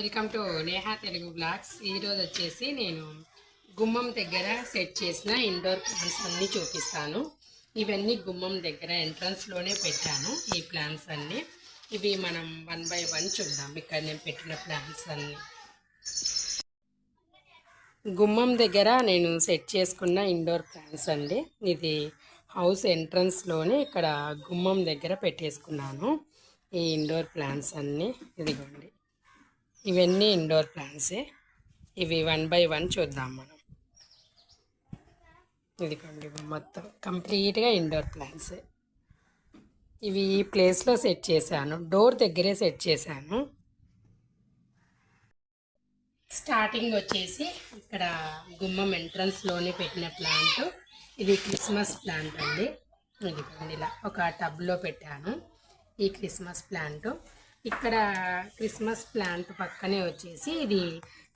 Welcome to Neha Telugu blogs. ఈరోజు వచ్చేసి నేను గుమ్మం దగ్గర సెట్ చేసిన ఇండోర్ ప్లాంట్స్ అన్నీ చూపిస్తాను. ఇవన్నీ గుమ్మం దగ్గర ఎంట్రన్స్లోనే పెట్టాను ఈ ప్లాంట్స్ అన్నీ. ఇవి మనం వన్ బై వన్ చూద్దాం. ఇక్కడ నేను పెట్టిన ప్లాంట్స్ అన్నీ. గుమ్మం దగ్గర నేను సెట్ చేసుకున్న ఇండోర్ ప్లాంట్స్ అండి. ఇది హౌస్ ఎంట్రన్స్లోనే ఇక్కడ గుమ్మం దగ్గర పెట్టేసుకున్నాను ఈ ఇండోర్ ప్లాంట్స్ అన్నీ. ఇదిగోండి. ఇవన్నీ ఇండోర్ ప్లాంట్సే ఇవి వన్ బై వన్ చూద్దాం మనం. ఇదిగోండి ఇవి మొత్తం కంప్లీట్గా ఇండోర్ ప్లాంట్సే ఇవి ఈ ప్లేస్లో సెట్ చేశాను. డోర్ దగ్గరే సెట్ చేశాను. స్టార్టింగ్ వచ్చేసి ఇక్కడ గుమ్మం ఎంట్రన్స్లోనే పెట్టిన ప్లాంట్ ఇది క్రిస్మస్ ప్లాంట్ అండి. ఇదిగోండి ఇలా ఒక టబ్లో పెట్టాను. ఈ క్రిస్మస్ ప్లాంట్ ఇక్కడ క్రిస్మస్ ప్లాంట్ పక్కనే వచ్చేసి ఇది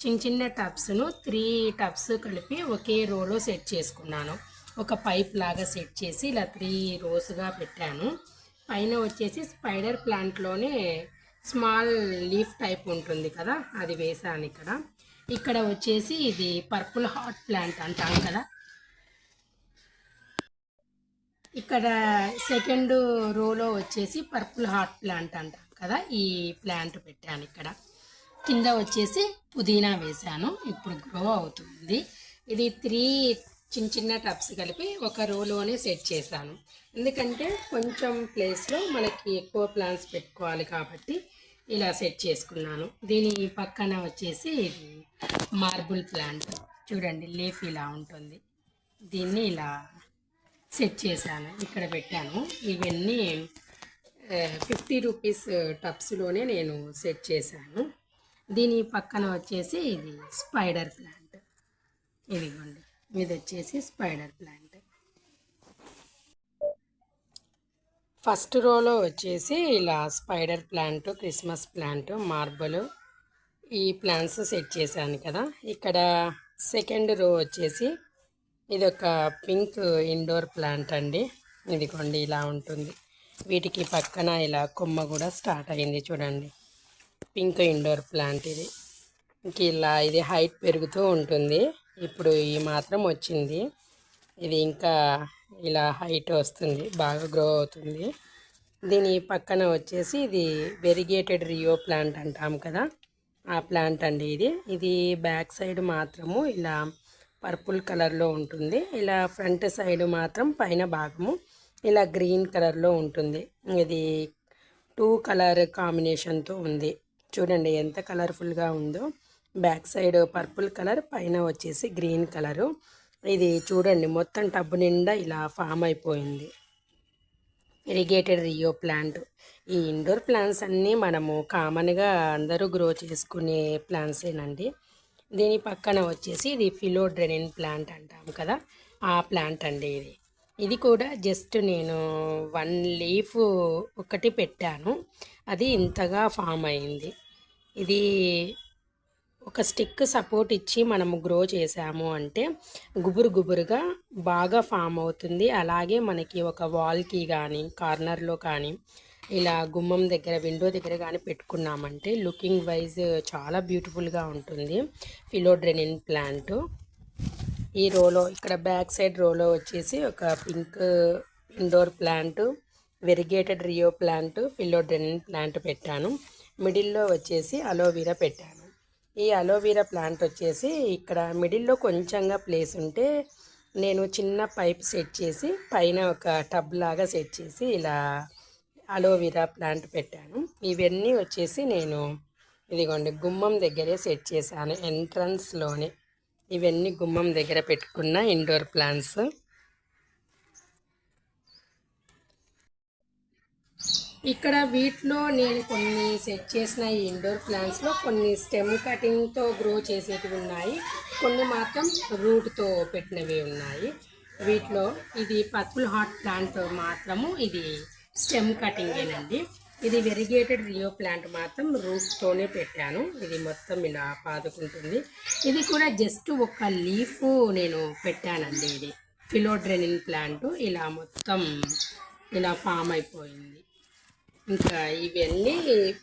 చిన్న చిన్న టబ్స్ను త్రీ టబ్స్ కలిపి ఒకే రోలో సెట్ చేసుకున్నాను. ఒక పైప్ లాగా సెట్ చేసి ఇలా త్రీ రోస్గా పెట్టాను. పైన వచ్చేసి స్పైడర్ ప్లాంట్లోనే స్మాల్ లీఫ్ టైప్ ఉంటుంది కదా అది వేసాను ఇక్కడ. ఇక్కడ వచ్చేసి ఇది పర్పుల్ హాట్ ప్లాంట్ అంటాం కదా. ఇక్కడ సెకండ్ రోలో వచ్చేసి పర్పుల్ హాట్ ప్లాంట్ అంటాం. కదా ఈ ప్లాంట్ పెట్టాను ఇక్కడ. కింద వచ్చేసి పుదీనా వేశాను. ఇప్పుడు గ్రో అవుతుంది. ఇది త్రీ చిన్న చిన్న టబ్స్ కలిపి ఒక రోలోనే సెట్ చేశాను. ఎందుకంటే కొంచెం ప్లేస్లో మనకి ఎక్కువ ప్లాంట్స్ పెట్టుకోవాలి కాబట్టి ఇలా సెట్ చేసుకున్నాను. దీని పక్కన వచ్చేసి ఇది మార్బుల్ ప్లాంట్ చూడండి లీఫ్ ఇలా ఉంటుంది. దీన్ని ఇలా సెట్ చేశాను. ఇక్కడ పెట్టాను. ఇవన్నీ ఫిఫ్టీ రూపీస్ టబ్స్లోనే నేను సెట్ చేశాను. దీని పక్కన వచ్చేసి ఇది స్పైడర్ ప్లాంట్. ఇదిగోండి ఇది వచ్చేసి స్పైడర్ ప్లాంట్. ఫస్ట్ రోలో వచ్చేసి ఇలా spider plant Christmas plant marble ఈ ప్లాంట్స్ సెట్ చేశాను కదా. ఇక్కడ సెకండ్ రో వచ్చేసి ఇది ఒక పింక్ ఇండోర్ ప్లాంట్ అండి. ఇదిగోండి ఇలా ఉంటుంది. వీటికి పక్కన ఇలా కొమ్మ కూడా స్టార్ట్ అయింది చూడండి. పింక్ ఇండోర్ ప్లాంట్ ఇది. ఇంక ఇలా ఇది హైట్ పెరుగుతూ ఉంటుంది. ఇప్పుడు ఈ మాత్రం వచ్చింది. ఇది ఇంకా ఇలా హైట్ వస్తుంది బాగా గ్రో అవుతుంది. దీని పక్కన వచ్చేసి ఇది వెరిగేటెడ్ రియో ప్లాంట్ అంటాం కదా. ఆ ప్లాంట్ అండి ఇది. ఇది బ్యాక్ సైడ్ మాత్రము ఇలా పర్పుల్ కలర్లో ఉంటుంది. ఇలా ఫ్రంట్ సైడ్ మాత్రం పైన భాగము ఇలా గ్రీన్ కలర్లో ఉంటుంది. ఇది టూ కలర్ కాంబినేషన్తో ఉంది. చూడండి ఎంత కలర్ఫుల్గా ఉందో. బ్యాక్ సైడ్ పర్పుల్ కలర్ పైన వచ్చేసి గ్రీన్ కలరు. ఇది చూడండి మొత్తం టబ్బు నిండా ఇలా ఫామ్ అయిపోయింది. Variegated rhoeo plant. ఈ ఇండోర్ ప్లాంట్స్ అన్నీ మనము కామన్గా అందరూ గ్రో చేసుకునే ప్లాంట్సేనండి. దీని పక్కన వచ్చేసి ఇది ఫిలోడ్రెనిన్ ప్లాంట్ అంటాం కదా. ఆ ప్లాంట్ అండి ఇది. ఇది కూడా జస్ట్ నేను వన్ లీఫ్ ఒకటి పెట్టాను. అది ఇంతగా ఫామ్ అయింది. ఇది ఒక స్టిక్ సపోర్ట్ ఇచ్చి మనము గ్రో చేసాము అంటే గుబురు గుబురుగా బాగా ఫామ్ అవుతుంది. అలాగే మనకి ఒక వాల్కి కానీ కార్నర్లో కానీ ఇలా గుమ్మం దగ్గర విండో దగ్గర కానీ పెట్టుకున్నామంటే లుకింగ్ వైజ్ చాలా బ్యూటిఫుల్గా ఉంటుంది. Philodendron plant. ఈ రోలో ఇక్కడ బ్యాక్ సైడ్ రోలో వచ్చేసి ఒక pink indoor plant variegated rhoeo plant philodendron plant పెట్టాను. మిడిల్లో వచ్చేసి అలోవీరా పెట్టాను. ఈ అలోవీరా ప్లాంట్ వచ్చేసి ఇక్కడ మిడిల్లో కొంచెంగా ప్లేస్ ఉంటే నేను చిన్న పైప్ సెట్ చేసి పైన ఒక టబ్ లాగా సెట్ చేసి ఇలా అలోవీరా ప్లాంట్ పెట్టాను. ఇవన్నీ వచ్చేసి నేను ఇదిగోండి గుమ్మం దగ్గరే సెట్ చేశాను ఎంట్రన్స్లోనే. ఇవన్నీ గుమ్మం దగ్గర పెట్టుకున్న ఇండోర్ ప్లాంట్స్ ఇక్కడ వీటిలో నేను కొన్ని సెట్ చేసిన ఈ ఇండోర్ ప్లాంట్స్లో కొన్ని స్టెమ్ కటింగ్తో గ్రో చేసేటివి ఉన్నాయి. కొన్ని మాత్రం రూట్తో పెట్టినవి ఉన్నాయి. వీటిలో ఇది పర్పుల్ హాట్ ప్లాంట్ మాత్రము ఇది స్టెమ్ కటింగేనండి ఇది వెరిగేటెడ్ రియో ప్లాంట్ మాత్రం రూట్తోనే పెట్టాను. ఇది మొత్తం ఇలా పాదుకుంటుంది ఇది కూడా జస్ట్ ఒక లీఫ్ నేను పెట్టానండి ఇది. ఫిలోడ్రెనిన్ ప్లాంట్ ఇలా మొత్తం ఇలా ఫామ్ అయిపోయింది. ఇంకా ఇవన్నీ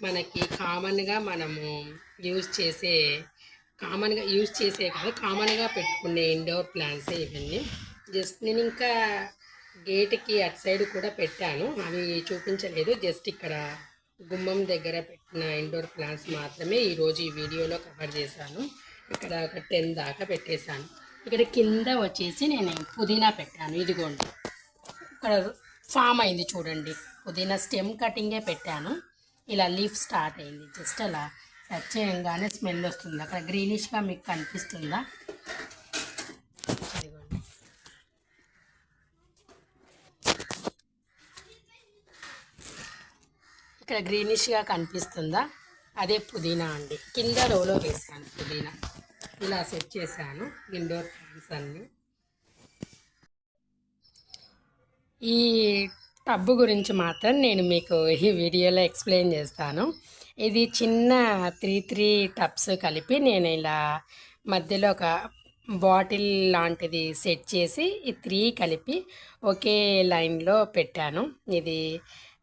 మనకి కామన్గా మనము యూజ్ చేసే కామన్గా యూజ్ చేసే కాదు కామన్గా పెట్టుకునే ఇండోర్ ప్లాంట్సే ఇవన్నీ. జస్ట్ నేను ఇంకా గేట్కి అటు సైడ్ కూడా పెట్టాను. అవి చూపించలేదు. జస్ట్ ఇక్కడ గుమ్మం దగ్గర పెట్టిన ఇండోర్ ప్లాంట్స్ మాత్రమే ఈరోజు ఈ వీడియోలో కవర్ చేశాను. ఇక్కడ ఒక టెన్ దాకా పెట్టేశాను. ఇక్కడ కింద వచ్చేసి నేను పుదీనా పెట్టాను. ఇదిగోండి. ఇక్కడ ఫామ్ అయింది చూడండి. పుదీనా స్టెమ్ కటింగే పెట్టాను. ఇలా లీఫ్ స్టార్ట్ అయింది. జస్ట్ అలా టచ్ చేయంగానే స్మెల్ వస్తుంది. అక్కడ గ్రీనిష్గా మీకు కనిపిస్తుందా ఇదిగోండి ఇక్కడ గ్రీనిష్గా కనిపిస్తుందా? అదే పుదీనా అండి. కింద రోలో వేసాను పుదీనా. ఇలా సెట్ చేశాను. ఇండోర్ ప్లాంట్స్ అన్నీ. ఈ టబ్బు గురించి మాత్రం నేను మీకు ఈ వీడియోలో ఎక్స్ప్లెయిన్ చేస్తాను. ఇది చిన్న త్రీ త్రీ టబ్స్ కలిపి నేను ఇలా మధ్యలో ఒక బాటిల్ లాంటిది సెట్ చేసి ఈ త్రీ కలిపి ఒకే లైన్లో పెట్టాను. ఇది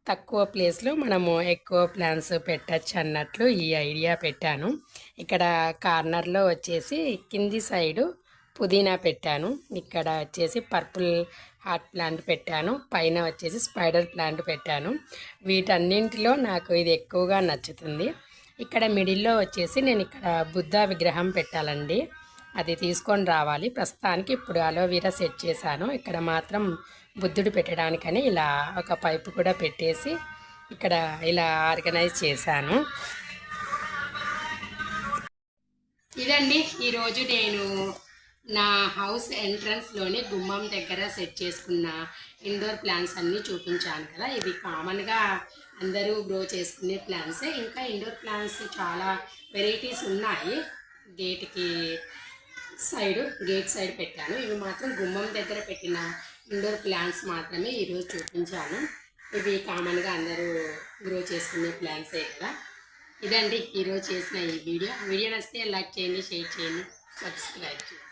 తక్కువ ప్లేస్లో మనము ఎక్కువ ప్లాన్స్ పెట్టచ్చు అన్నట్లు ఈ ఐడియా పెట్టాను. ఇక్కడ కార్నర్లో వచ్చేసి కింది సైడు పుదీనా పెట్టాను. ఇక్కడ వచ్చేసి పర్పుల్ హార్ట్ ప్లాంట్ పెట్టాను. పైన వచ్చేసి స్పైడర్ ప్లాంట్ పెట్టాను. వీటన్నింటిలో నాకు ఇది ఎక్కువగా నచ్చుతుంది. ఇక్కడ మిడిల్లో వచ్చేసి నేను ఇక్కడ బుద్ధ విగ్రహం పెట్టాలండి. అది తీసుకొని రావాలి. ప్రస్తుతానికి ఇప్పుడు అలోవీరా సెట్ చేశాను. ఇక్కడ మాత్రం బుద్ధుడు పెట్టడానికని ఇలా ఒక పైపు కూడా పెట్టేసి ఇక్కడ ఇలా ఆర్గనైజ్ చేశాను. ఇదండి ఈరోజు నేను నా హౌస్ ఎంట్రన్స్లోనే గుమ్మం దగ్గర సెట్ చేసుకున్న ఇండోర్ ప్లాంట్స్ అన్నీ చూపించాను కదా. ఇవి కామన్గా అందరూ గ్రో చేసుకునే ప్లాంట్సే. ఇంకా ఇండోర్ ప్లాంట్స్ చాలా వెరైటీస్ ఉన్నాయి. గేట్కి సైడ్ గేట్ సైడ్ పెట్టాను. ఇవి మాత్రం గుమ్మం దగ్గర పెట్టిన ఇండోర్ ప్లాంట్స్ మాత్రమే ఈరోజు చూపించాను. ఇవి కామన్గా అందరూ గ్రో చేసుకునే ప్లాంట్సే కదా. ఇదండి ఈరోజు చేసిన ఈ వీడియో వీడియో నచ్చితే లైక్ చేయండి షేర్ చేయండి సబ్స్క్రైబ్ చేయండి.